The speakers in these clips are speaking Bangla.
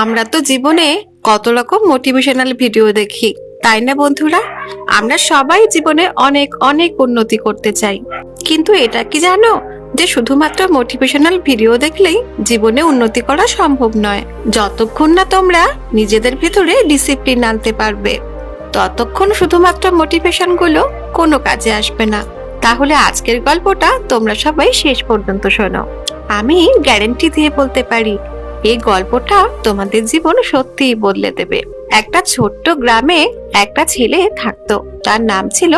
আমরা তো জীবনে কত রকম মোটিভেশনাল ভিডিও দেখি, তাই না বন্ধুরা? আমরা সবাই জীবনে অনেক অনেক উন্নতি করতে চাই। কিন্তু এটা কি জানো? যে শুধুমাত্র মোটিভেশনাল ভিডিও দেখলেই জীবনে উন্নতি করা সম্ভব নয়। যতক্ষণ না তোমরা নিজেদের ভিতরে ডিসিপ্লিন আনতে পারবে, ততক্ষণ শুধুমাত্র মোটিভেশনগুলো কোনো কাজে আসবে না। তাহলে আজকের গল্পটা তোমরা সবাই শেষ পর্যন্ত শোনো। আমি গ্যারেন্টি দিয়ে বলতে পারি এই গল্পটা তোমাদের জীবন সত্যিই বদলে দেবে। একটা ছোট্ট গ্রামে একটা ছেলে থাকতো। তার নাম ছিল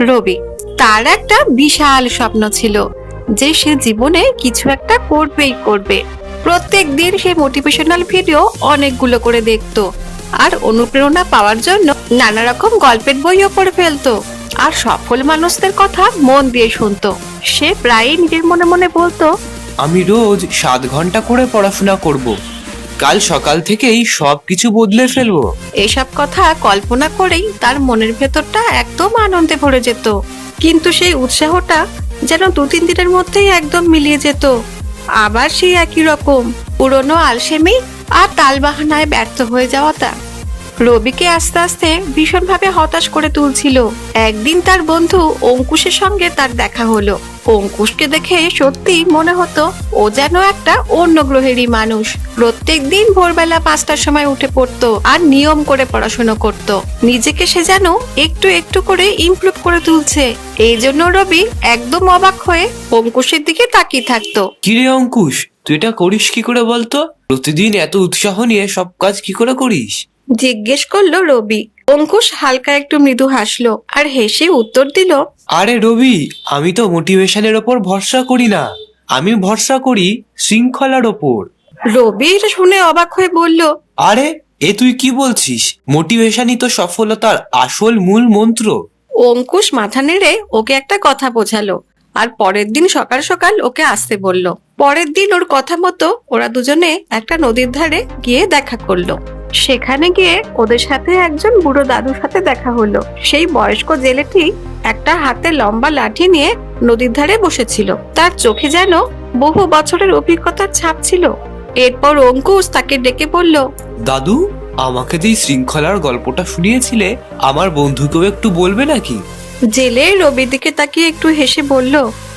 রবি। তার একটা বিশাল স্বপ্ন ছিল যে সে জীবনে কিছু একটা করবেই করবে। প্রত্যেক দিন সে মোটিভেশনাল ভিডিও অনেকগুলো করে দেখতো আর অনুপ্রেরণা পাওয়ার জন্য নানা রকম গল্পের বইও পড়ে ফেলতো আর সফল মানুষদের কথা মন দিয়ে শুনতো। সে প্রায়ই নিজের মনে মনে বলতো আমি রোজ সাত ঘণ্টা করে পড়াশোনা করব। কাল সকাল থেকেই সব কিছু বদলে ফেলব। এসব কথা কল্পনা করেই তার মনের ভেতরটা একদম আনন্দে ভরে যেত। কিন্তু সেই উৎসাহটা যেন দু তিন দিনের মধ্যেই একদম মিলিয়ে যেত। আবার সেই একই রকম, পুরনো আলসেমি আর তালবাহানায় ব্যর্থ হয়ে যাওয়াটা। রবিকে আস্তে আস্তে ভীষণভাবে হতাশ করে তুলছিল। একদিন তার বন্ধু অঙ্কুশের সঙ্গে তার দেখা হলো। অঙ্কুশকে দেখে সত্যি মনে হতো, ও যেন একটা অন্য গ্রহেরই মানুষ। প্রত্যেক দিন ভোরবেলা পাঁচটার সময় উঠে পড়তো আর নিয়ম করে পড়াশোনা করত। নিজেকে সে যেন একটু একটু করে ইমপ্রুভ করে তুলছে। এই জন্য রবি একদম অবাক হয়ে অঙ্কুশের দিকে তাকিয়ে থাকতো। কিরে অঙ্কুশ, তুই এটা করিস কি করে বলতো? প্রতিদিন এত উৎসাহ নিয়ে সব কাজ কি করে করিস? জিজ্ঞেস করল রবি। অঙ্কুশ হালকা একটু মৃদু হাসলো আর হেসে উত্তর দিল আরে রবি আমি তো মোটিভেশনের ওপর ভরসা করি না। আমি ভরসা করি শৃঙ্খলার ওপর। রবি এটা শুনে অবাক হয়ে বলল আরে এ তুই কি বলছিস? মোটিভেশনই তো সফলতার আসল মূল মন্ত্র। অঙ্কুশ মাথা নেড়ে ওকে একটা কথা বোঝালো আর পরের দিন সকাল সকাল ওকে আসতে বলল। পরের দিন ওর কথা মতো ওরা দুজনে একটা নদীর ধারে গিয়ে দেখা করল। সেখানে গিয়ে ওদের সাথে একজন বুড়ো দাদুর সাথে দেখা হলো। সেই বয়স্ক জেলেটি একটা হাতে লম্বা লাঠি নিয়ে নদীর ধারে বসেছিল। তার চোখে যেন বহু বছরের অভিজ্ঞতার ছাপ ছিল। এরপর অঙ্কুশ তাকে ডেকে বলল দাদু আমাকে যে শৃঙ্খলার গল্পটা শুনিয়েছিলে আমার বন্ধুকেও একটু বলবে নাকি? জেলে রবির দিকে তাকিয়ে একটু হেসে বলল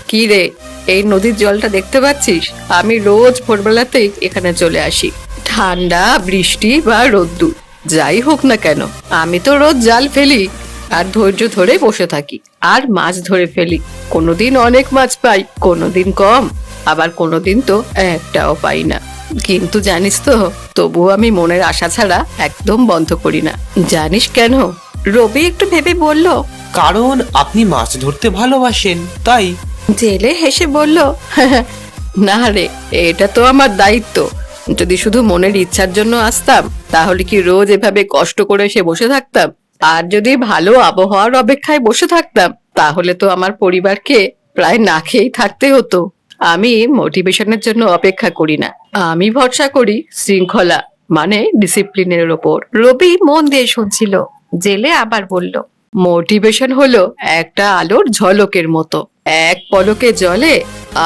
কি রে এই নদীর জলটা দেখতে পাচ্ছিস? আমি রোজ ভোরবেলাতেই এখানে চলে আসি। ঠান্ডা বৃষ্টি বা রোদ্দুর যাই হোক না কেন আমি তো রোজ জাল ফেলি আর ধৈর্য ধরে বসে থাকি আর মাছ ধরে ফেলি। কোনোদিন অনেক মাছ পাই কোনোদিন কম আবার কোনোদিন তো একটাও পাই না। কিন্তু জানিস তো তবুও আমি মনের আশা ছাড়া একদম বন্ধ করি না। জানিস কেন? রবি একটু ভেবে বলল কারণ আপনি মাছ ধরতে ভালোবাসেন তাই। জেলে হেসে বলল না রে এটা তো আমার দায়িত্ব। যদি শুধু মনের ইচ্ছার জন্য আসতাম তাহলে কি রোজ এভাবে কষ্ট করে এসে বসে থাকতাম? আর যদি ভালো আবহাওয়ার অপেক্ষায় বসে থাকতাম তাহলে তো আমার পরিবারকে প্রায় না খেয়েই থাকতে হতো। আমি মোটিভেশনের জন্য অপেক্ষা করি না। আমি ভরসা করি শৃঙ্খলা মানে ডিসিপ্লিনের ওপর। রবি মন দিয়ে শুনছিল জেলে আবার বলল মোটিভেশন হলো একটা আলোর ঝলকের মতো। এক পলকে জলে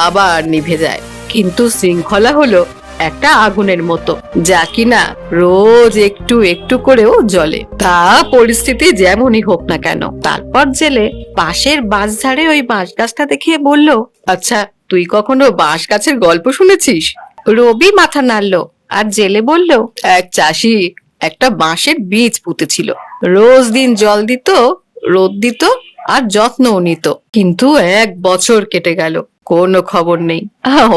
আবার নিভে যায়। কিন্তু শৃঙ্খলা হলো একটা আগুনের মতো, যা কিনা রোজ একটু একটু করেও জ্বলে। তা পরিস্থিতি যেমনই হোক না কেন। তারপর জেলে পাশের বাঁশ ঝাড়ে ওই বাঁশ গাছটা দেখিয়ে বলল আচ্ছা তুই কখনো বাঁশ গাছের গল্প শুনেছিস? রবি মাথা নাড়লো আর জেলে বলল, এক চাষি একটা বাঁশের বীজ পুঁতেছিল। রোজ দিন জল দিত, রোদ দিত আর যত্নও নিত। কিন্তু এক বছর কেটে গেল, কোনো খবর নেই।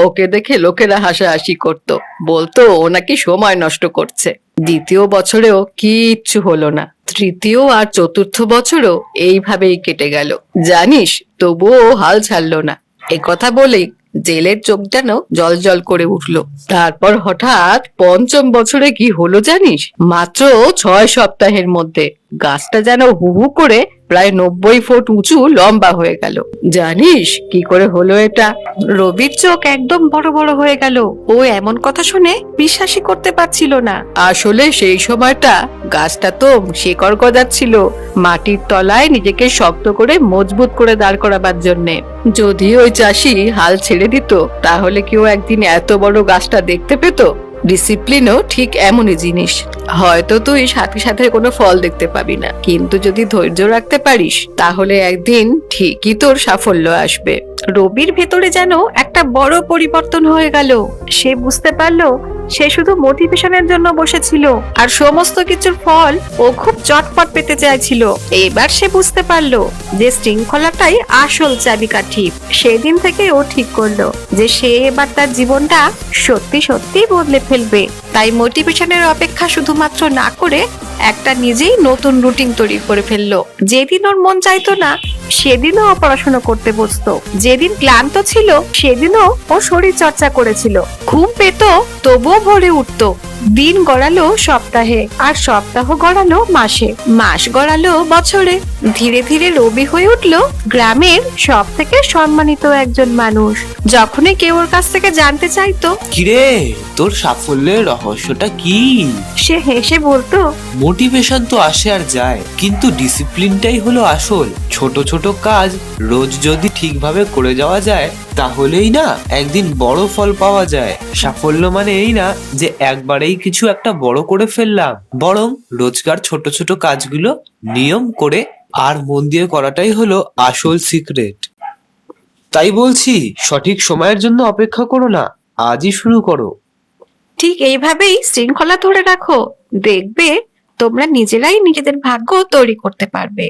ওকে দেখে লোকেরা হাসাহাসি করত। বলতো, ও নাকি সময় নষ্ট করছে। দ্বিতীয় বছরেও কিচ্ছু হলো না। তৃতীয় আর চতুর্থ বছরও এইভাবেই কেটে গেল। জানিস, তবুও ও হাল ছাড়লো না। কথা বলেই জেলের চোখ যেন জল জল করে উঠল। তারপর হঠাৎ পঞ্চম বছরে কি হলো জানিস? মাত্র ছয় সপ্তাহের মধ্যে। গাছটা যেন হু হু করে প্রায় নব্বই ফুট উঁচু লম্বা হয়ে গেল। জানিস কি করে হলো এটা? রবির চোখ একদম বড় বড় হয়ে গেল। ও এমন কথা শুনে বিশ্বাসই করতে পারছিল না। আসলে সেই সময়টা গাছটা তো শিকড় গজাচ্ছিল। মাটির তলায় নিজেকে শক্ত করে মজবুত করে দাঁড় করাবার জন্যে। যদি ওই চাষি হাল ছেড়ে দিত, তাহলে কেউ একদিন এত বড় গাছটা দেখতে পেত? ডিসিপ্লিনও ঠিক এমনই জিনিস। হয়তো তুই সাথে সাথে কোনো ফল দেখতে পাবি না। কিন্তু যদি ধৈর্য রাখতে পারিস, তাহলে একদিন ঠিকই তোর সাফল্য আসবে। রবির ভেতরে যেন একটা বড় পরিবর্তন হয়ে গেল। সে বুঝতে পারল সে শুধু মোটিভেশনের জন্য বসেছিল। আর সমস্ত কিছুর ফল ও খুব চটপট পেতে চাইছিল। এবার সে বুঝতে পারল যে শৃঙ্খলাটাই আসল চাবিকাঠি। সেদিন থেকে ও ঠিক করল যে সে এবার তার জীবনটা সত্যি সত্যি বদলে ফেলবে। তাই মোটিভেশনের অপেক্ষা শুধুমাত্র না করে একটা নিজেই নতুন রুটিন তৈরি করে ফেলল। যেদিন ওর মন চাইতো না, সেদিনও পড়াশোনা করতে বসতো। যেদিন ক্লান্ত ছিল, সেদিনও ও শরীর চর্চা করেছিল। ঘুম পেত, তবুও ভরে উঠতো। দিন গড়ালো সপ্তাহে আর সপ্তাহ গড়ালো মাসে। মাস গড়ালো বছরে। ধীরে ধীরে রবি হয়ে উঠল গ্রামের সব থেকে সম্মানিত একজন মানুষ। যখনই কেউ ওর কাছ থেকে জানতে চাইতো কিরে তোর সাফল্যের রহস্যটা কি? সে হেসে বলতো মোটিভেশন তো আসে আর যায় কিন্তু ডিসিপ্লিনটাই হলো আসল। ছোট ছোট কাজ রোজ যদি ঠিকভাবে করে যাওয়া যায় তাহলেই না একদিন বড় ফল পাওয়া যায়। সাফল্য মানে এই না যে একবারেই কিছু একটা বড় করে ফেললাম। বরং রোজকার ছোট ছোট কাজগুলো নিয়ম করে আর মন দিয়ে করাটাই হলো আসল সিক্রেট। তাই বলছি, সঠিক সময়ের জন্য অপেক্ষা করো না, আজই শুরু করো। ঠিক এইভাবেই শৃঙ্খলা ধরে রাখো। দেখবে তোমরা নিজেরাই নিজেদের ভাগ্য তৈরি করতে পারবে।